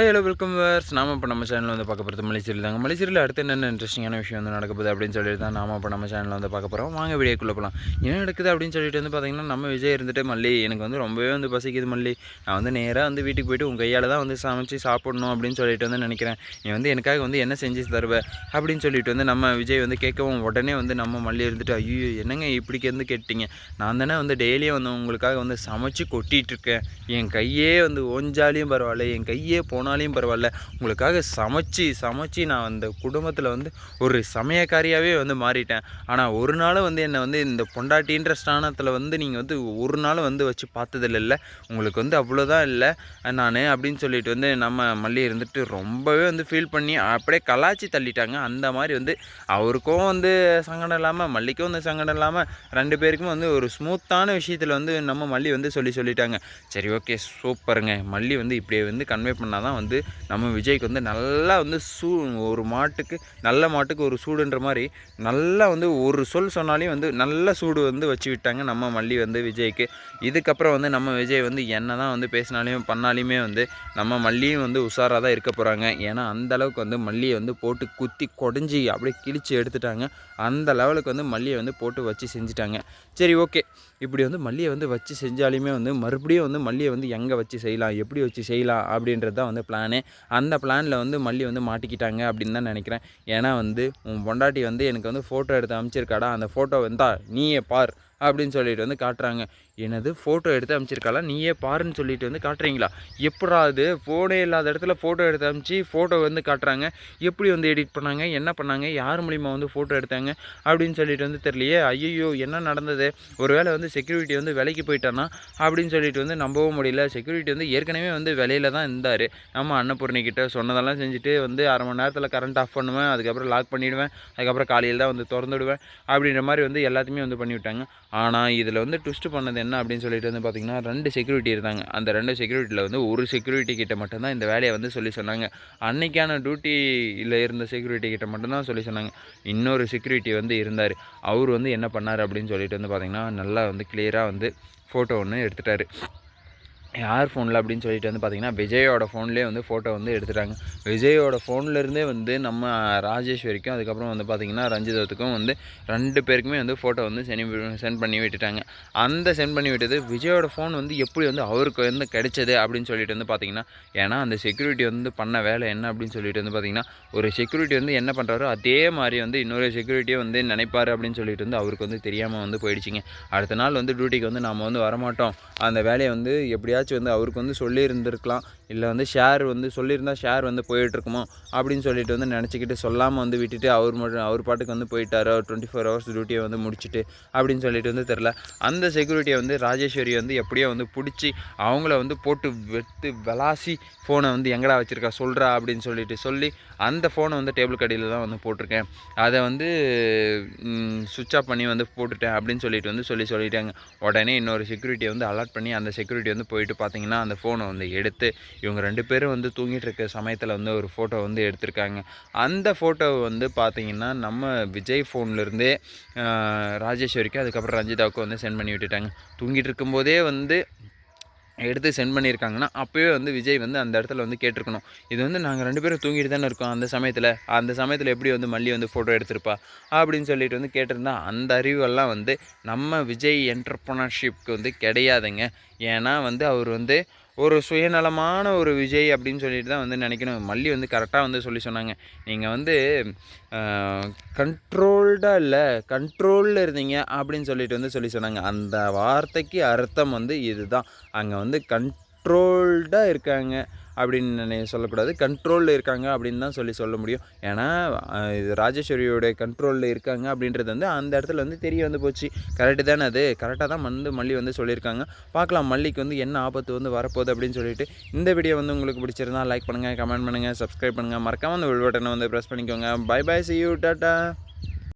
Hello welcome verse நாம இப்போ நம்ம சேனலில் வந்து பார்க்க போகிறது மலைச்சேரியில் தாங்க. மலைச்சீரில் அடுத்து என்னென்ன இன்ட்ரெஸ்டிங்கான விஷயம் வந்து நடக்க போகுது அப்படின்னு சொல்லிட்டு தான் நாம இப்போ நம்ம சேனலில் வந்து பார்க்க போகிறோம் வாங்க வீடியோக்குள்ளே போகலாம் என்ன நடக்குது அப்படின்னு சொல்லிட்டு வந்து பார்த்தீங்கன்னா நம்ம விஜய் இருந்துட்டு மல்லி எனக்கு வந்து ரொம்பவே வந்து பசிக்குது மல்லி. நான் வந்து நேராக வந்து வீட்டுக்கு போயிட்டு உங்கள் கையால் தான் வந்து சமைச்சு சாப்பிடணும் அப்படின்னு சொல்லிட்டு வந்து நினைக்கிறேன். நீ வந்து எனக்காக வந்து என்ன செஞ்சு தருவ அப்படின்னு சொல்லிட்டு வந்து நம்ம விஜய் வந்து கேட்கவும் உடனே வந்து நம்ம மல்லி இருந்துட்டு ஐயோ என்னங்க இப்படி வந்து கேட்டீங்க? நான் தானே வந்து டெய்லியும் வந்து உங்களுக்காக வந்து சமைச்சு கொட்டிகிட்டு இருக்கேன். என் கையே வந்து ஒஞ்சாலையும் பரவாயில்ல. என் கையே போனாலையும் பரவாயில்ல. உங்களுக்காக சமைச்சு சமைச்சு நான் அந்த குடும்பத்தில் வந்து ஒரு சமயக்காரியாகவே வந்து மாறிட்டேன். ஆனால் ஒரு நாளும் வந்து என்னை வந்து இந்த பொண்டாட்டின்ற ஸ்தானத்தில் வந்து நீங்கள் வந்து ஒரு நாளும் வந்து வச்சு பார்த்ததில்ல இல்லை. உங்களுக்கு வந்து அவ்வளோதான் இல்லை. நான் அப்படின்னு சொல்லிட்டு வந்து நம்ம மல்லி இருந்துட்டு ரொம்பவே வந்து ஃபீல் பண்ணி அப்படியே கலாச்சி தள்ளிட்டாங்க. அந்த மாதிரி வந்து அவருக்கும் வந்து சங்கடம் இல்லாமல் மல்லிக்கும் வந்து சங்கடம் இல்லாமல் ரெண்டு பேருக்கும் வந்து ஒரு ஸ்மூத்தான விஷயத்தில் வந்து நம்ம மல்லி வந்து சொல்லி சொல்லிட்டாங்க. சரி ஓகே சூப்பருங்க மல்லி வந்து இப்படியே வந்து கன்வே பண்ணால் தான் வந்து நம்ம விஜய்க்கு வந்து நல்லா வந்து சூ ஒரு மாட்டுக்கு நல்ல மாட்டுக்கு ஒரு சூடுன்ற மாதிரி நல்லா வந்து ஒரு சொல் சொன்னாலையும் வந்து நல்ல சூடு வந்து வச்சு விட்டாங்க நம்ம மல்லி வந்து விஜய்க்கு. இதுக்கப்புறம் வந்து நம்ம விஜய் வந்து என்ன தான் வந்து பேசினாலையும் பண்ணாலையுமே வந்து நம்ம மல்லியும் வந்து உஷாராக தான் இருக்க போகிறாங்க ஏன்னா அந்த அளவுக்கு வந்து மல்லியை வந்து போட்டு குத்தி கொடைஞ்சி அப்படியே கிழிச்சு எடுத்துட்டாங்க. அந்த லெவலுக்கு வந்து மல்லியை வந்து போட்டு வச்சு செஞ்சுட்டாங்க. சரி ஓகே. இப்படி வந்து மல்லியை வந்து வச்சு செஞ்சாலுமே வந்து மறுபடியும் வந்து மல்லியை வந்து எங்கே வச்சு செய்யலாம்? எப்படி வச்சு செய்யலாம்? அப்படின்றது தான் வந்து பிளானே அந்த பிளானில் வந்து மல்லி வந்து மாட்டிக்கிட்டாங்க அப்படின்னு தான் நினைக்கிறேன். ஏன்னா வந்து உன் பொண்டாட்டி வந்து எனக்கு வந்து ஃபோட்டோ எடுத்து அமைச்சிருக்காடா? அந்த ஃபோட்டோ வந்தா நீயே பார் அப்படின்னு சொல்லிட்டு வந்து காட்டுறாங்க. எனது ஃபோட்டோ எடுத்து அமைச்சிருக்காளா? நீயே பாருன்னு சொல்லிட்டு வந்து காட்டுறீங்களா? எப்படா அது? ஃபோனே இல்லாத இடத்துல ஃபோட்டோ எடுத்து அமைச்சு ஃபோட்டோ வந்து காட்டுறாங்க. எப்படி வந்து எடிட் பண்ணாங்க? என்ன பண்ணாங்க? யார் மூலிமா வந்து ஃபோட்டோ எடுத்தாங்க? அப்படின்னு சொல்லிட்டு வந்து தெரியலையே. ஐயோ என்ன நடந்தது? ஒருவேளை வந்து செக்யூரிட்டி வந்து விலைக்கு போயிட்டானா? அப்படின்னு சொல்லிட்டு வந்து நம்பவும் முடியல. செக்யூரிட்டி வந்து ஏற்கனவே வந்து விலையில தான் இருந்தார். நம்ம அன்னபூர்ணிக்கிட்ட சொன்னதெல்லாம் செஞ்சுட்டு வந்து அரை மணி நேரத்தில் கரண்ட் ஆஃப் பண்ணுவேன். அதுக்கப்புறம் லாக் பண்ணிவிடுவேன் அதுக்கப்புறம் காலையில் தான் வந்து திறந்துடுவேன். அப்படின்ற மாதிரி வந்து எல்லாத்தையுமே வந்து பண்ணிவிட்டாங்க. ஆனால் இதில் வந்து ட்விஸ்ட் பண்ணது என்ன அப்படின்னு சொல்லிட்டு வந்து பார்த்திங்கன்னா ரெண்டு செக்யூரிட்டி இருந்தாங்க. அந்த ரெண்டு செக்யூரிட்டியில் வந்து ஒரு செக்யூரிட்டி கிட்ட மட்டும்தான் இந்த வேலையை வந்து சொல்லி சொன்னாங்க. அன்னைக்கான டியூட்டியில் இருந்த செக்யூரிட்டி கிட்ட மட்டும்தான் சொல்லி சொன்னாங்க. இன்னொரு செக்யூரிட்டி வந்து இருந்தார். அவர் வந்து என்ன பண்ணார் அப்படின்னு சொல்லிட்டு வந்து பார்த்திங்கன்னா நல்லா வந்து கிளியராக வந்து ஃபோட்டோ ஒன்று எடுத்துட்டார். யார் ஃபோனில் அப்படின்னு சொல்லிட்டு வந்து பார்த்திங்கன்னா விஜயோட ஃபோன்லேயே வந்து ஃபோட்டோ வந்து எடுத்துட்டாங்க. விஜயோட ஃபோன்லேருந்தே வந்து நம்ம ராஜேஸ்வரிக்கும் அதுக்கப்புறம் வந்து பார்த்திங்கன்னா ரஞ்சிதத்துக்கும் வந்து ரெண்டு பேருக்குமே வந்து ஃபோட்டோ வந்து சென்ட் சென்ட் பண்ணி விட்டுட்டாங்க. அந்த சென்ட் பண்ணி விட்டது விஜயோட ஃபோன் வந்து எப்படி வந்து அவருக்கு வந்து கிடைச்சது அப்படின்னு சொல்லிட்டு வந்து பார்த்திங்கன்னா ஏன்னா அந்த செக்யூரிட்டி வந்து பண்ண வேலை என்ன அப்படின்னு சொல்லிட்டு வந்து பார்த்திங்கன்னா ஒரு செக்யூரிட்டி வந்து என்ன பண்ணுறாரோ அதே மாதிரி வந்து இன்னொரு செக்யூரிட்டியை வந்து நினைப்பார் அப்படின்னு சொல்லிட்டு வந்து அவருக்கு வந்து தெரியாமல் வந்து போயிடுச்சிங்க. அடுத்த நாள் வந்து டியூட்டிக்கு வந்து நாம் வந்து வரமாட்டோம். அந்த வேலையை வந்து எப்படியாச்சும் யாராச்சும் வந்து அவருக்கு வந்து சொல்லியிருந்திருக்கலாம். இல்லை வந்து ஷேர் வந்து சொல்லியிருந்தால் ஷேர் வந்து போயிட்டுருக்குமோ அப்படின்னு சொல்லிட்டு வந்து நினச்சிக்கிட்டு சொல்லாமல் வந்து விட்டுட்டு அவர் மட்டும் அவர் பாட்டுக்கு வந்து போயிட்டார். டுவெண்ட்டி ஃபோர் ஹவர்ஸ் டியூட்டியை வந்து முடிச்சுட்டு அப்படின்னு சொல்லிட்டு வந்து தெரில அந்த செக்யூரிட்டியை வந்து ராஜேஸ்வரி வந்து எப்படியோ வந்து பிடிச்சி அவங்கள வந்து போட்டு வெட்டு விளாசி ஃபோனை வந்து எங்கடா வச்சுருக்கா சொல்கிறா அப்படின்னு சொல்லிட்டு சொல்லி அந்த ஃபோனை வந்து டேபிள் கடையில் தான் வந்து போட்டிருக்கேன். அதை வந்து சுவிட்ச் ஆஃப் பண்ணி வந்து போட்டுட்டேன் அப்படின்னு சொல்லிட்டு வந்து சொல்லி சொல்லிட்டாங்க. உடனே இன்னொரு செக்யூரிட்டியை வந்து அலர்ட் பண்ணி அந்த செக்யூரிட்டி வந்து போயிட்டு பார்த்தீங்கன்னா அந்த ஃபோனை வந்து எடுத்து இவங்க ரெண்டு பேரும் வந்து தூங்கிட்டு இருக்க சமயத்தில் வந்து ஒரு ஃபோட்டோ வந்து எடுத்திருக்காங்க. அந்த ஃபோட்டோவை வந்து பார்த்தீங்கன்னா நம்ம விஜய் ஃபோன்லேருந்தே ராஜேஸ்வரிக்கு அதுக்கப்புறம் ரஞ்சிதாவுக்கு வந்து சென்ட் பண்ணி விட்டுட்டாங்க. தூங்கிட்டு இருக்கும்போதே வந்து எடுத்து சென்ட் பண்ணியிருக்காங்கன்னா அப்போயே வந்து விஜய் வந்து அந்த இடத்துல வந்து கேட்டிருக்கணும். இது வந்து நாங்கள் ரெண்டு பேரும் தூங்கிட்டு தானே இருக்கோம் அந்த சமயத்தில். அந்த சமயத்தில் எப்படி வந்து மல்லி வந்து ஃபோட்டோ எடுத்திருப்பா? அப்படின்னு சொல்லிட்டு வந்து கேட்டிருந்தா அந்த அறிவெல்லாம் வந்து நம்ம விஜய் என்டர்ப்ரனர்ஷிப்க்கு வந்து கிடையாதுங்க. ஏன்னா வந்து அவர் வந்து ஒரு சுயநலமான ஒரு விஜய் அப்படின்னு சொல்லிட்டு தான் வந்து நினைக்கணும். மல்லி வந்து கரெக்டாக வந்து சொல்லி சொன்னாங்க. நீங்கள் வந்து கண்ட்ரோல்டாக இல்லை கண்ட்ரோலில் இருந்தீங்க அப்படின்னு சொல்லிட்டு வந்து சொல்லி சொன்னாங்க. அந்த வார்த்தைக்கு அர்த்தம் வந்து இதுதான். அங்கே வந்து கண்ட்ரோல்டாக இருக்காங்க அப்படின்னு சொல்லக்கூடாது. கண்ட்ரோலில் இருக்காங்க அப்படின்னு தான் சொல்லி சொல்ல முடியும். ஏன்னா இது ராஜேஸ்வரியோடைய கண்ட்ரோலில் இருக்காங்க அப்படின்றது வந்து அந்த இடத்துல வந்து தெரிய வந்து போச்சு. கரெக்டு தானே அது? கரெக்டாக தான் வந்து மல்லி வந்து சொல்லியிருக்காங்க. பார்க்கலாம் மல்லிக்கு வந்து என்ன ஆபத்து வந்து வரப்போகுது அப்படின்னு சொல்லிட்டு. இந்த வீடியோ வந்து உங்களுக்கு பிடிச்சிருந்தா லைக் பண்ணுங்கள் கமெண்ட் பண்ணுங்கள் சப்ஸ்கிரைப் பண்ணுங்கள் மறக்காமல் அந்த வில்வட்டனை வந்து ப்ரெஸ் பண்ணிக்கோங்க. Bye bye see you tata